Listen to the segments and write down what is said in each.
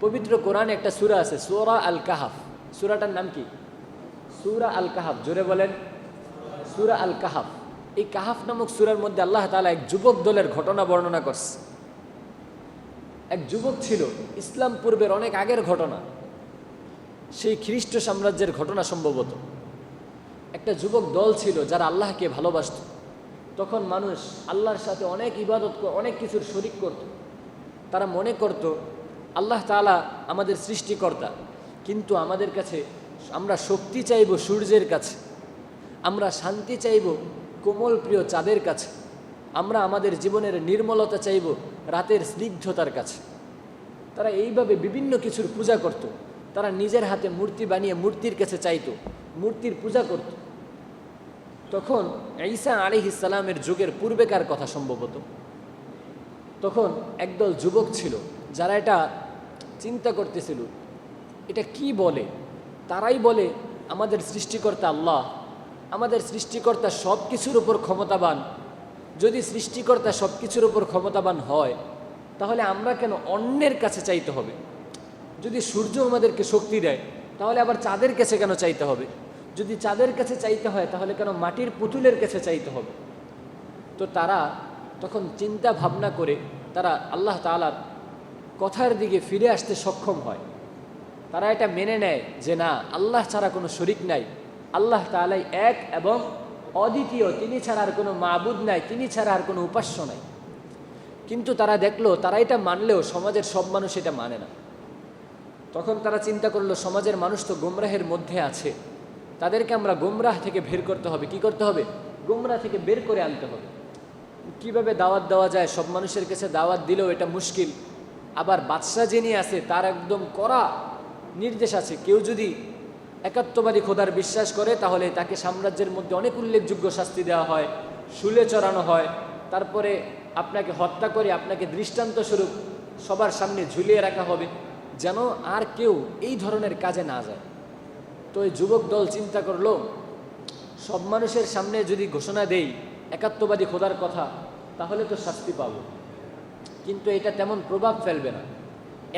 পবিত্র কোরআনে একটা সূরা আছে, সুরা আল কাহাফ সূরাটার নাম কি? সুরা আল কাহাফ জোরে বলেন, সুরা আল কাহাফ এই কাহাফ নামক সূরার মধ্যে আল্লাহ তাআলা এক যুবক দলের ঘটনা বর্ণনা করছে। এক যুবক ছিল, ইসলাম পূর্বের অনেক আগের ঘটনা। সেই খ্রিস্ট সাম্রাজ্যের ঘটনা সম্ভবত। একটা যুবক দল ছিল যারা আল্লাহকে ভালোবাসত। তখন মানুষ আল্লাহর সাথে অনেক ইবাদত অনেক কিছুর শরিক করত। তারা মনে করত আল্লাহ তাআলা আমাদের সৃষ্টিকর্তা। কিন্তু আমাদের কাছে আমরা শক্তি চাইব সূর্যের কাছে। আমরা শান্তি চাইব কোমল প্রিয় চাঁদের কাছে। আমরা আমাদের জীবনের নির্মলতা চাইব রাতের স্নিগ্ধতার কাছে। তারা এইভাবে বিভিন্ন কিছুর পূজা করত। তারা নিজের হাতে মূর্তি বানিয়ে মূর্তির কাছে চাইত। মূর্তির পূজা করত। তখন ঈসা আলি ইসালামের যুগের পূর্বেকার কথা সম্ভবত। তখন একদল যুবক ছিল যারা এটা চিন্তা করতেছিল, এটা কি বলে? তারাই বলে, আমাদের সৃষ্টিকর্তা আল্লাহ, আমাদের সৃষ্টিকর্তা সব কিছুর উপর ক্ষমতাবান। যদি সৃষ্টিকর্তা সব কিছুর উপর ক্ষমতাবান হয়, তাহলে আমরা কেন অন্যের কাছে চাইতে হবে? যদি সূর্য আমাদেরকে শক্তি দেয়, তাহলে আবার চাঁদের কাছে কেন চাইতে হবে? যদি চাঁদের কাছে চাইতে হয়, তাহলে কেন মাটির পুতুলের কাছে চাইতে হবে? তো তারা তখন চিন্তা ভাবনা করে, তারা আল্লাহ তাআলার কথার দিকে ফিরে আসতে সক্ষম হয়। তারা এটা মেনে নেয় যে না, আল্লাহ ছাড়া কোনো শরিক নাই। আল্লাহ তাআলাই এক এবং অদ্বিতীয়, তিনি ছাড়া আর কোনো মাবুদ নাই, তিনি ছাড়া আর কোনো উপাস্য নাই। কিন্তু তারা দেখল, তারা এটা মানলেও সমাজের সব মানুষ এটা মানে না। তখন তারা চিন্তা করল, সমাজের মানুষ তো গোমরাহের মধ্যে আছে। তাদেরকে আমরা গোমরাহ থেকে বের করতে হবে। কি করতে হবে? গোমরাহ থেকে বের করে আনতে হবে। কীভাবে দাওয়াত দেওয়া যায়? সব মানুষের কাছে দাওয়াত দিলেও এটা মুশকিল। আবার বাদশাহ যিনি আছে, তার একদম কড়া নির্দেশ আছে। কেউ যদি একাত্মবাদী খোদার বিশ্বাস করে, তাহলে তাকে সাম্রাজ্যের মধ্যে অনেক উল্লেখযোগ্য শাস্তি দেওয়া হয়, শুলে চড়ানো হয়। তারপরে আপনাকে হত্যা করে, আপনাকে দৃষ্টান্ত স্বরূপ সবার সামনে ঝুলিয়ে রাখা হবে, যেন আর কেউ এই ধরনের কাজে না যায়। তো এই যুবক দল চিন্তা করল, সব মানুষের সামনে যদি ঘোষণা দেই একাত্মবাদী খোদার কথা, তাহলে তো শাস্তি পাব। কিন্তু এটা তেমন প্রভাব ফেলবে না।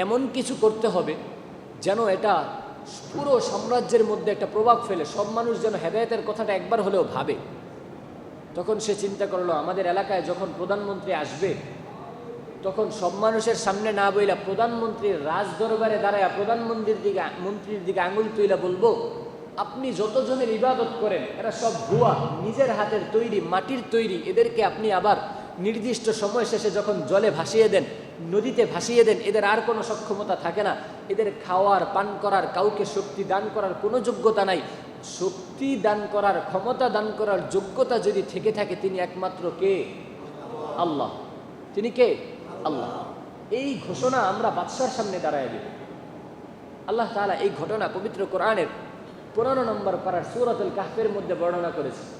এমন কিছু করতে হবে যেন এটা পুরো সাম্রাজ্যের মধ্যে একটা প্রভাব ফেলে। সব মানুষ যেন হেদায়তের কথাটা একবার হলেও ভাবে। তখন সে চিন্তা করল, আমাদের এলাকায় যখন প্রধানমন্ত্রী আসবে, তখন সব মানুষের সামনে না বইলা প্রধানমন্ত্রীর রাজ দরবারে দাঁড়ায় প্রধানমন্ত্রীর দিকে, মন্ত্রীর দিকে আঙুল তুইলা বলব, আপনি যতজনের ইবাদত করেন, এরা সব ভুয়া, নিজের হাতের তৈরি, মাটির তৈরি, এদেরকে আপনি আবার নির্দিষ্ট সময় শেষে যখন জলে ভাসিয়ে দেন, নদীতে ভাসিয়ে দেন, এদের আর কোনো সক্ষমতা থাকে না। এদের খাওয়ার, পান করার, কাউকে শক্তি দান করার কোনো যোগ্যতা নাই। শক্তি দান করার, ক্ষমতা দান করার যোগ্যতা যদি থেকে থাকে, তিনি একমাত্র কে? আল্লাহ। তিনি কে? আল্লাহ। এই ঘোষণা আমরা বাদশার সামনে দাঁড়ায় দিব। আল্লাহ তাআলা এই ঘটনা পবিত্র কোরআনের পনেরো নম্বর পাড়ার সুরাতুল কাহফের মধ্যে বর্ণনা করেছে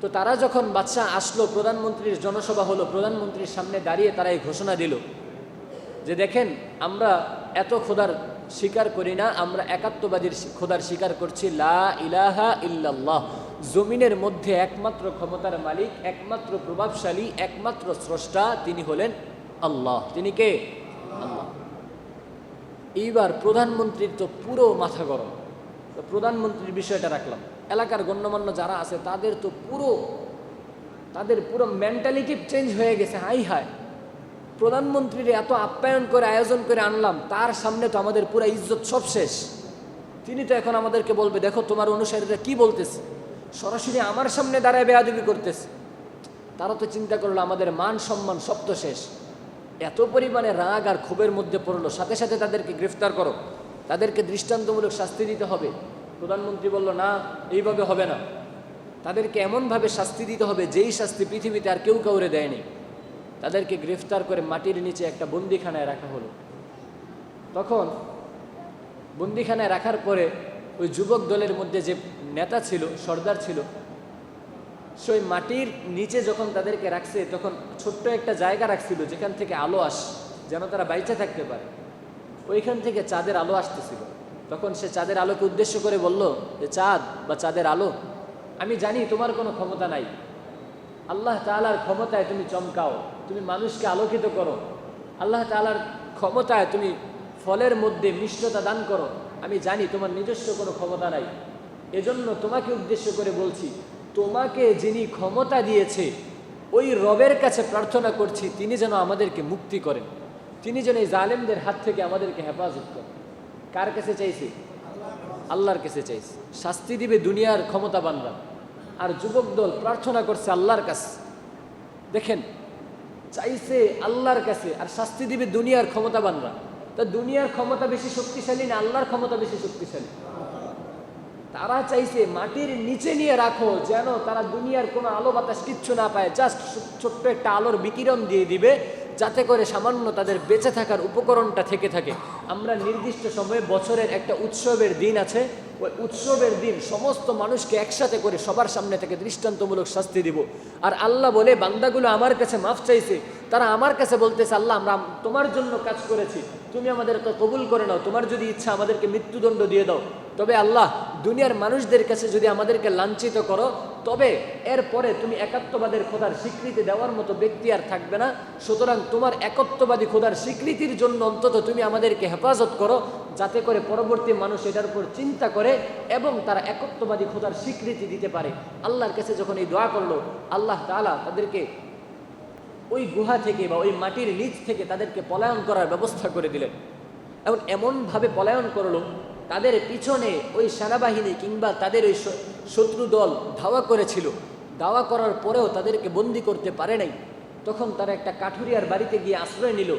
তো তারা যখন বাদশাহ আসলো, প্রধানমন্ত্রীর জনসভা হলো, প্রধানমন্ত্রীর সামনে দাঁড়িয়ে তারা এই ঘোষণা দিল যে দেখেন, আমরা এত খোদার স্বীকার করি না, আমরা একাত্মবাদীর খোদার স্বীকার করছি। লা ইলাহা ইল্লাল্লাহ। জমিনের মধ্যে একমাত্র ক্ষমতার মালিক, একমাত্র প্রভাবশালী, একমাত্র স্রষ্টা তিনি হলেন আল্লাহ। তিনি কে? আল্লাহ। এইবার প্রধানমন্ত্রীর তো পুরো মাথা গরম। প্রধানমন্ত্রীর বিষয়টা রাখলাম। এলাকার গণ্যমান্য যারা আছে, তাদের তো পুরো, তাদের পুরো মেন্টালিটি চেঞ্জ হয়ে গেছে। হাই হায় প্রধানমন্ত্রীর এত আপ্যায়ন করে, আয়োজন করে আনলাম, তার সামনে তো আমাদের পুরো ইজ্জত সব শেষ। তিনি তো এখন আমাদেরকে বলবে, দেখো, তোমার অনুসারীরা কি বলতেছে? সরাসরি আমার সামনে দাঁড়ায় বেয়াদবি করতেছে। তারা তো চিন্তা করল, আমাদের মান সম্মান সব তো শেষ। এত পরিমাণে রাগ আর ক্ষোভের মধ্যে পড়ল। সাথে সাথে তাদেরকে গ্রেফতার করো। তাদেরকে দৃষ্টান্তমূলক শাস্তি দিতে হবে। প্রধানমন্ত্রী বলল, না, এইভাবে হবে না। তাদেরকে এমনভাবে শাস্তি দিতে হবে, যেই শাস্তি পৃথিবীতে আর কেউ কাউরে দেয়নি। তাদেরকে গ্রেফতার করে মাটির নিচে একটা বন্দিখানায় রাখা হলো। তখন বন্দিখানায় রাখার পরে ওই যুবক দলের মধ্যে যে নেতা ছিল, সর্দার ছিল, সেই মাটির নিচে যখন তাদেরকে রাখছে, তখন ছোট্ট একটা জায়গা রাখছিল, যেখান থেকে আলো আস, যেন তারা বাইচে থাকতে পারে। ওইখান থেকে চাঁদের আলো আসতেছিল। তখন সে চাঁদের আলোকে উদ্দেশ্য করে বলল যে চাঁদ বা চাঁদের আলো, আমি জানি তোমার কোনো ক্ষমতা নাই। আল্লাহ তাআলার ক্ষমতায় তুমি চমকাও, তুমি মানুষকে আলোকিত করো। আল্লাহ তাআলার ক্ষমতায় তুমি ফলের মধ্যে মিষ্টতা দান করো। আমি জানি তোমার নিজস্ব কোনো ক্ষমতা নাই। এজন্য তোমাকে উদ্দেশ্য করে বলছি, তোমাকে যিনি ক্ষমতা দিয়েছে, ওই রবের কাছে প্রার্থনা করছি, তিনি যেন আমাদেরকে মুক্তি করেন। তিনি যেন এই জালেমদের হাত থেকে আমাদেরকে হেফাজত করেন। কার কাছে চাইছি? আল্লাহর কাছে চাইছি। শাস্তি দিবে দুনিয়ার ক্ষমতাবানরা। আর যুবক দল প্রার্থনা করছে আল্লাহর কাছে। দেখেন, চাইছে আল্লাহর কাছে আর শাস্তি দিবে দুনিয়ার ক্ষমতাবানরা। তা দুনিয়ার ক্ষমতা বেশি শক্তিশালী না আল্লাহর ক্ষমতা বেশি শক্তিশালী? তারা চাইছে মাটির নিচে নিয়ে রাখো, যেন তারা দুনিয়ার কোনো আলো বাতাস কিচ্ছু না পায়। জাস্ট ছোট্ট একটা আলোর বিকিরণ দিয়ে দিবে, যাতে করে সামান্য তাদের বেঁচে থাকার উপকরণটা থেকে থাকে। আমরা নির্দিষ্ট সময়ে বছরের একটা উৎসবের দিন আছে। ওই উৎসবের দিন সমস্ত মানুষকে একসাথে করে সবার সামনে থেকে দৃষ্টান্তমূলক শাস্তি দিব। আর আল্লাহ বলে, বান্দাগুলো আমার কাছে মাফ চাইছে। তারা আমার কাছে বলতেছে, আল্লাহ, আমরা তোমার জন্য কাজ করেছি। তুমি আমাদেরকে কবুল করে নাও। তোমার যদি ইচ্ছা আমাদেরকে মৃত্যুদণ্ড দিয়ে দাও। তবে আল্লাহ, দুনিয়ার মানুষদের কাছে যদি আমাদেরকে লাঞ্ছিত করো তবে এরপরে তুমি একাত্মবাদের খোদার স্বীকৃতি দেওয়ার মতো ব্যক্তি আর থাকবে না। সুতরাং তোমার একত্ববাদী খোদার স্বীকৃতির জন্য অন্তত তুমি আমাদেরকে হেফাজত করো, যাতে করে পরবর্তী মানুষ এটার উপর চিন্তা করে এবং তারা একত্ববাদী খোদার স্বীকৃতি দিতে পারে। আল্লাহর কাছে যখন এই দোয়া করল, আল্লাহ তাআলা তাদেরকে ওই গুহা থেকে বা ওই মাটির নিচ থেকে তাদেরকে পলায়ন করার ব্যবস্থা করে দিলেন। এবং এমনভাবে পলায়ন করল, তাদের পিছনে ওই সেনাবাহিনী কিংবা তাদের ওই শত্রু দল ধাওয়া করেছিল। দাওয়া করার পরেও তাদেরকে বন্দি করতে পারে নাই। তখন তারা একটা কাঠুরিয়ার বাড়িতে গিয়ে আশ্রয় নিল।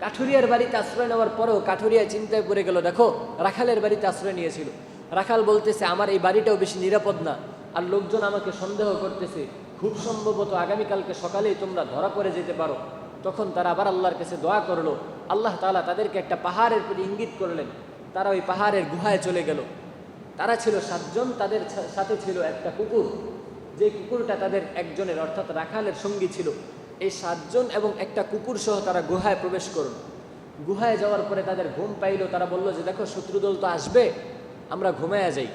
কাঠুরিয়ার বাড়িতে আশ্রয় নেওয়ার পরেও কাঠুরিয়া চিন্তায় পড়ে গেল, দেখো, রাখালের বাড়িতে আশ্রয় নিয়েছিল। রাখাল বলতেছে, আমার এই বাড়িটাও বেশি নিরাপদ না। আর লোকজন আমাকে সন্দেহ করতেছে। খুব সম্ভবত আগামীকালকে সকালেই তোমরা ধরা পড়ে যেতে পারো। তখন তারা আবার আল্লাহর কাছে দোয়া করল। আল্লাহ তালা তাদেরকে একটা পাহাড়ের প্রতি ইঙ্গিত করলেন। তারা ওই পাহাড়ের গুহায় চলে গেল। তারা ছিল সাতজন, তাদের সাথে ছিল একটা কুকুর। যে কুকুরটা তাদের একজনের, অর্থাৎ রাখালের সঙ্গী ছিল। এই সাতজন এবং একটা কুকুর সহ তারা গুহায় প্রবেশ করল। গুহায় যাওয়ার পরে তাদের ঘুম পাইল, তারা বলল যে, দেখো, শত্রুদল তো আসবে, আমরা ঘুমায়া যাই।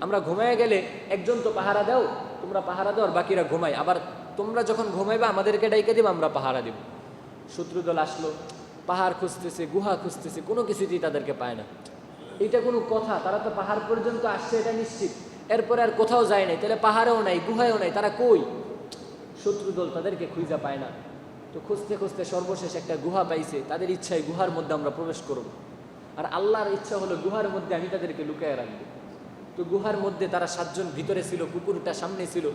আমরা ঘুমায় গেলে একজন তো পাহারা দাও, তোমরা পাহারা দাও আর বাকিরা ঘুমাই আবার তোমরা যখন ঘুমাইবা, আমাদেরকে ডাইকে দিব, আমরা পাহারা দিব। শত্রুদল আসলো, পাহাড় খুঁজতেছে, গুহা খুঁজতেছে, কোনো কিছুতেই তাদেরকে পায় না। এটা কোনো কথা, তারা তো পাহাড় পর্যন্ত আসছে, এটা নিশ্চিত। এরপরে আর কোথাও যায় নাই, তাহলে পাহাড়েও নাই, গুহায়ও নাই, তারা কই? শত্রুদল তাদেরকে খুঁজা পায় না। তো খুঁজতে খুঁজতে সর্বশেষ একটা গুহা পাইছে, তাদের ইচ্ছায় গুহার মধ্যে আমরা প্রবেশ করব। আর আল্লাহর ইচ্ছা হলো গুহার মধ্যে আমি তাদেরকে লুকায় রাখব। তো গুহার মধ্যে তারা সাতজন ভিতরে ছিল কুকুরটা সামনে ছিল,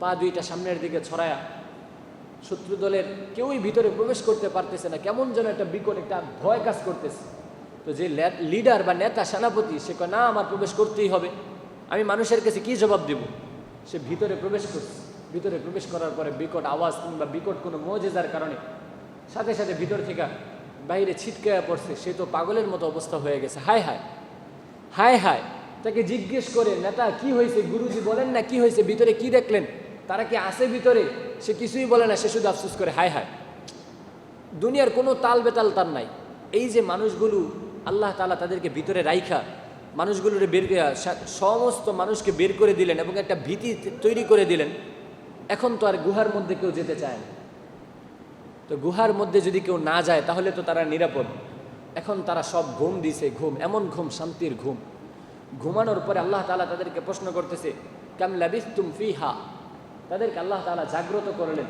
পা দুইটা সামনের দিকে ছড়ায়া। শত্রু দলের কেউই ভিতরে প্রবেশ করতে পারতেছে না, কেমন যেন একটা বিকট একটা ভয় কাজ করতেছে। তো যে লিডার বা নেতা, সেনাপতি, সে কয়, না, আমার প্রবেশ করতেই হবে। আমি মানুষের কাছে কি জবাব দেব? সে ভিতরে প্রবেশ করছে। ভিতরে প্রবেশ করার পরে বিকট আওয়াজ কিংবা বিকট কোনো মজেজার কারণে সাথে সাথে ভিতর থেকে বাইরে ছিটকে পড়ছে। সে তো পাগলের মতো অবস্থা হয়ে গেছে। হায় হায় হায় হায়। তাকে জিজ্ঞেস করে, নেতা, কি হয়েছে? গুরুজি বলেন না কি হয়েছে? ভিতরে কি দেখলেন? তারা কি আসে ভিতরে? সে কিছুই বলে না। সে শুধু আফসোস করে, হায় হায়, দুনিয়ার কোনো তাল বেতাল তার নাই। এই যে মানুষগুলো আল্লাহ তালা তাদেরকে ভিতরে রাইখা মানুষগুলোরে বের করে সমস্ত মানুষকে বের করে দিলেন এবং একটা ভীতি তৈরি করে দিলেন। এখন তো আর গুহার মধ্যে কেউ যেতে চায় না। তো গুহার মধ্যে যদি কেউ না যায়, তাহলে তো তারা নিরাপদ। এখন তারা সব ঘুম দিছে, ঘুম, এমন ঘুম, শান্তির ঘুম। ঘুমানোর পরে আল্লাহ তালা তাদেরকে প্রশ্ন করতেছে, কাম লাবিস্তুম ফিহা? তাদেরকে আল্লাহ তালা জাগ্রত করলেন।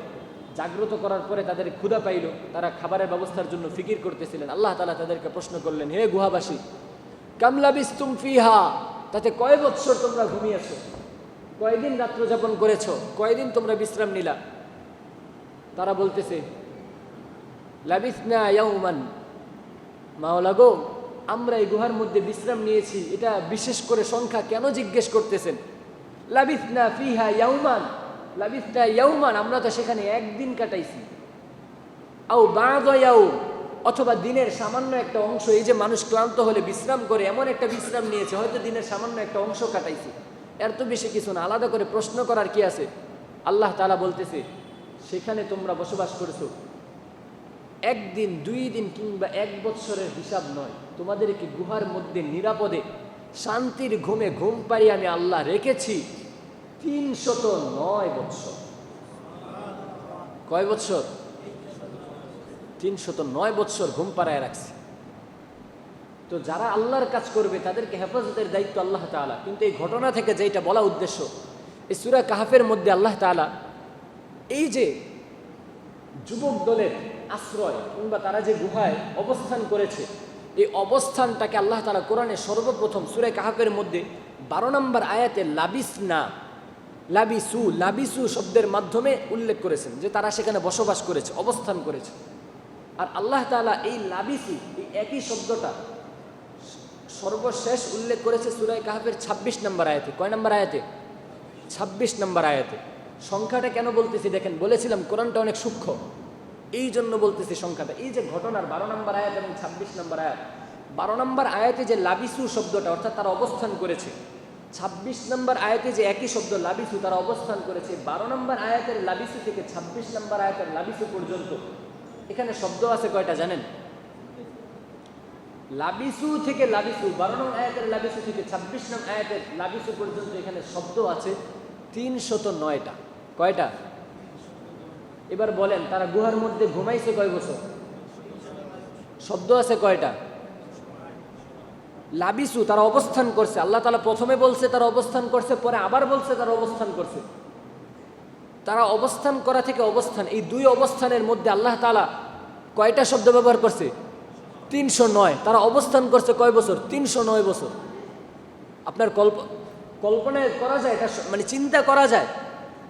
জাগ্রত করার পরে তাদের ক্ষুধা পাইল। তারা খাবারের ব্যবস্থার জন্য ফিকির করতেছিলেন। আল্লাহ তালা তাদেরকে প্রশ্ন করলেন, হে গুহাবাসী, কাম লাবিস্তুম ফিহা? তাতে কয় বৎসর তোমরা ঘুমিয়েছো? কয়দিন রাত্র যাপন করেছ? কয়দিন তোমরা বিশ্রাম নিলা? তারা বলতেছে, লাবিসনা ইয়াউমান। মাওলা গো, আমরা এই গুহার মধ্যে বিশ্রাম নিয়েছি। এটা বিশেষ করে সংখ্যা কেন জিজ্ঞেস করতেছেন? লাবিসনা ফিহা ইয়াউমান। লাবিসনা ইয়াউমান, আমরা তো সেখানে একদিন কাটাইছি। আও ইয়াউম, অথবা দিনের সামান্য একটা অংশ, এই যে মানুষ ক্লান্ত হলে বিশ্রাম করে, এমন একটা বিশ্রাম নিয়েছে, হয়তো দিনের সামান্য একটা অংশ কাটাইছে। এর তো বেশি কিছু না, আলাদা করে প্রশ্ন করার কি আছে? আল্লাহ তাআলা বলতেছে, সেখানে তোমরা বসবাস করেছ একদিন, দুই দিন কিংবা এক বৎসরের হিসাব নয়। তোমাদেরকে গুহার মধ্যে নিরাপদে, শান্তির ঘুমে ঘুম পাড়িয়ে আমি আল্লাহ রেখেছি। তিনশত নয় বৎসর। কয় বৎসর? তিনশত নয় বৎসর ঘুম পাড়ায় রাখছে। তো যারা আল্লাহর কাজ করবে, তাদেরকে হেফাজতের দায়িত্ব আল্লাহ তাআলা। কিন্তু এই ঘটনা থেকে যেটা বলা উদ্দেশ্য, এই সুরা কাহাফের মধ্যে আল্লাহ তাআলা এই যে যুবক দলের আশ্রয় কিংবা তারা যে গুহায় অবস্থান করেছে, এই অবস্থানটাকে আল্লাহ তালা কোরআনে সর্বপ্রথম সুরে কাহাফের মধ্যে বারো নম্বর আয়াতে লাবিস না। লাবিসু লাবিসু শব্দের মাধ্যমে উল্লেখ করেছেন যে তারা সেখানে বসবাস করেছে, অবস্থান করেছে। আর আল্লাহ তাআলা এই লাবিসু, এই একই শব্দটা সর্বশেষ উল্লেখ করেছে সুরাই কাহাফের ২৬ নম্বর আয়াতে। কয় নম্বর আয়াতে? ২৬ নম্বর আয়াতে। সংখ্যাটা কেন বলতেছি দেখেন, বলেছিলাম কোরআনটা অনেক সূক্ষ্ম। এই জন্য বলতেছি সংখ্যাটা। এই যে ঘটনার বারো নম্বর আয়াত এবং ২৬ নম্বর আয়াত, বারো নম্বর আয়াতে যে লাবিসু শব্দটা, অর্থাৎ তারা অবস্থান করেছে ২৬ নম্বর আয়াতে যে একই শব্দ লাবিসু, তারা অবস্থান করেছে বারো নম্বর আয়াতের লাবিসু থেকে ২৬ নম্বর আয়াতের লাবিসু পর্যন্ত। এখানে শব্দ আছে কয়টা জানেন? লাবিসু থেকে লাবিসু, বারো নং আয়াতের লাবিসু থেকে ছাব্বিশ নং আয়াতের লাবিসু পর্যন্ত এখানে শব্দ আছে তিনশত নয়টা। কয়টা? এবার বলেন, তারা গুহার মধ্যে ঘুমাইছে কয় বছর? শব্দ আছে কয়টা? লাবিসু, তারা অবস্থান করছে। আল্লাহ তালা প্রথমে বলছে, তারা অবস্থান করছে, পরে আবার বলছে, তারা অবস্থান করছে। তারা অবস্থান করা থেকে অবস্থান, এই দুই অবস্থানের মধ্যে আল্লাহ তালা কয়টা শব্দ ব্যবহার করছে? তিনশো নয়। তারা অবস্থান করছে কয় বছর? তিনশো নয় বছর। আপনার কল্প কল্পনায় করা যায়, এটা মানে চিন্তা করা যায়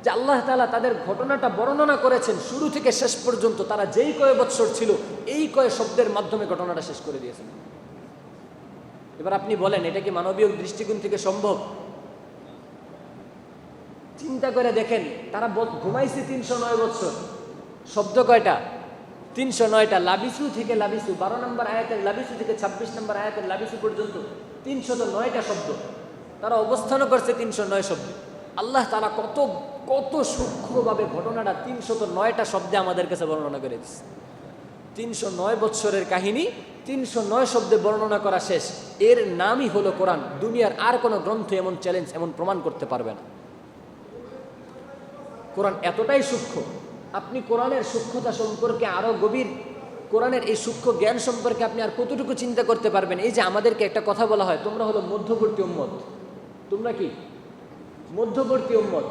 যে আল্লাহ তালা তাদের ঘটনাটা বর্ণনা করেছেন, শুরু থেকে শেষ পর্যন্ত তারা যেই কয় বৎসর ছিল, এই কয় শব্দের মাধ্যমে ঘটনাটা শেষ করে দিয়েছেন। এবার আপনি বলেন, এটা কি মানবীয় দৃষ্টিকোণ থেকে সম্ভব? চিন্তা করে দেখেন, তারা ঘুমাইছে তিনশো নয় বছর। শব্দ কয়টা? তিনশো নয়টা। লাবিসু থেকে লাবিসু, বারো নম্বর আয়াতের লাবিসু থেকে ছাব্বিশ নম্বর আয়াতের লাবিসু পর্যন্ত তিনশত নয়টা শব্দ। তারা অবস্থানও করছে তিনশো নয় শব্দ। আল্লাহ তারা কত কত সূক্ষ্মভাবে ঘটনাটা তিনশত নয়টা শব্দে আমাদের কাছে বর্ণনা করে দিচ্ছে তিনশো নয় বৎসরের কাহিনী, তিনশো নয় শব্দে বর্ণনা করা শেষ। এর নামই হলো কোরআন। দুনিয়ার আর কোনো গ্রন্থ এমন চ্যালেঞ্জ এমন প্রমাণ করতে পারবে না। কোরআন এতটাই সূক্ষ্ম। আপনি কোরআনের সূক্ষ্মতা সম্পর্কে আরও গভীর, কোরআনের এই সূক্ষ্ম জ্ঞান সম্পর্কে আপনি আর কতটুকু চিন্তা করতে পারবেন? এই যে আমাদেরকে একটা কথা বলা হয়, তোমরা হলো মধ্যবর্তী উম্মত। তোমরা কি? মধ্যবর্তী উম্মত।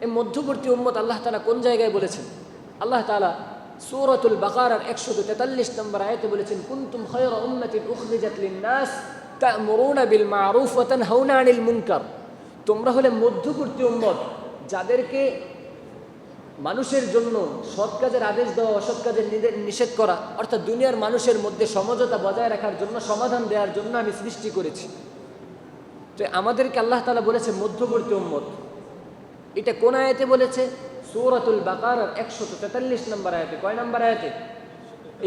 এই মধ্যবর্তী উম্মত আল্লাহ তালা কোন জায়গায় বলেছেন? আল্লাহ তালা সূরাতুল বাকারার একশো তেতাল্লিশ নম্বর আয়াতে বলেছেন, কুনতুম খয়রা উম্মাতিন উখরিজাত লিন-নাস তা'মুরুনা বিল মা'রুফ ওয়া তানহাউনা আনিল মুনকার। তোমরা হলে মধ্যবর্তী উম্মত, যাদেরকে মানুষের জন্য সৎ কাজের আদেশ দেওয়া, অসৎ কাজের নিষেধ করা, অর্থাৎ দুনিয়ার মানুষের মধ্যে সমঝোতা বজায় রাখার জন্য, সমাধান দেওয়ার জন্য আমি সৃষ্টি করেছি। তো আমাদেরকে আল্লাহ তালা বলেছে মধ্যবর্তী উম্মত। এটা কোন আয়াতে বলেছে? সৌরাতুল বাকার একশত তেতাল্লিশ নম্বর আয়াতে, কয় নম্বর আয়াতে?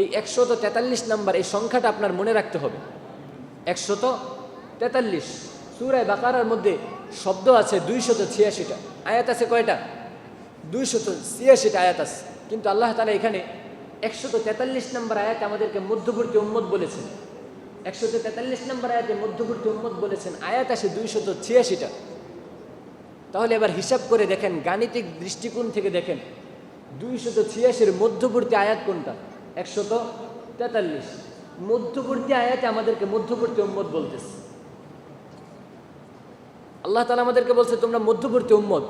এই একশত তেতাল্লিশ নম্বর, এই সংখ্যাটা আপনার মনে রাখতে হবে। একশত তেতাল্লিশ। সুরায় বাকারার মধ্যে শব্দ আছে দুইশত ছিয়াশিটা। আয়াত আছে কয়টা? দুইশত ছিয়াশিটা আয়াত আছে। কিন্তু আল্লাহ তালা এখানে একশত তেতাল্লিশ নম্বর আয়াত আমাদেরকে মধ্যবর্তী উম্মত বলেছেন। একশত তেতাল্লিশ নম্বর আয়াতে মধ্যবর্তী উম্মত বলেছেন, আয়াত আসে দুইশত ছিয়াশিটা। তাহলে এবার হিসাব করে দেখেন, গাণিতিক দৃষ্টিকোণ থেকে দেখেন। দুইশত ছিয়াশির মধ্যবর্তী আয়াত কোনটা? একশত তেতাল্লিশ। মধ্যবর্তী আয়াতে আমাদেরকে মধ্যবর্তী উম্মত বলতেছে। আল্লাহ তালা আমাদেরকে বলছে, তোমরা মধ্যবর্তী উম্মত।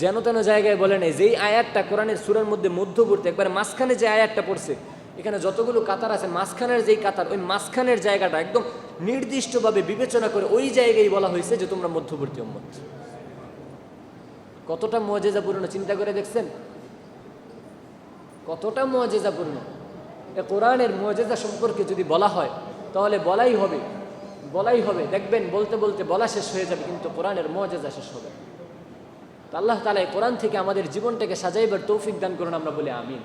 যেন তেন জায়গায় বলে নেই যেই আয়াতটা কোরআনের সুরের মধ্যে মধ্যবর্তী, একবার মাঝখানে যে আয়াতটা পড়ছে, এখানে যতগুলো কাতার আছে, মাঝখানের যেই কাতার, ওই মাঝখানের জায়গাটা একদম নির্দিষ্টভাবে বিবেচনা করে ওই জায়গায় বলা হয়েছে যে তোমরা মধ্যবর্তী উম্মত। কতটা মজেজাপূর্ণ চিন্তা করে দেখছেন? কতটা মজেজাপূর্ণ এ কোরআনের মজেজা সম্পর্কে যদি বলা হয়, তাহলে বলাই হবে বলাই হবে। দেখবেন, বলতে বলতে বলা শেষ হয়ে যাবে, কিন্তু কোরআনের মজেজা শেষ হবে। আল্লাহ তালা কোরআন থেকে আমাদের জীবনটাকে সাজাইবার তৌফিক দান করুন, আমরা বলে আমিন।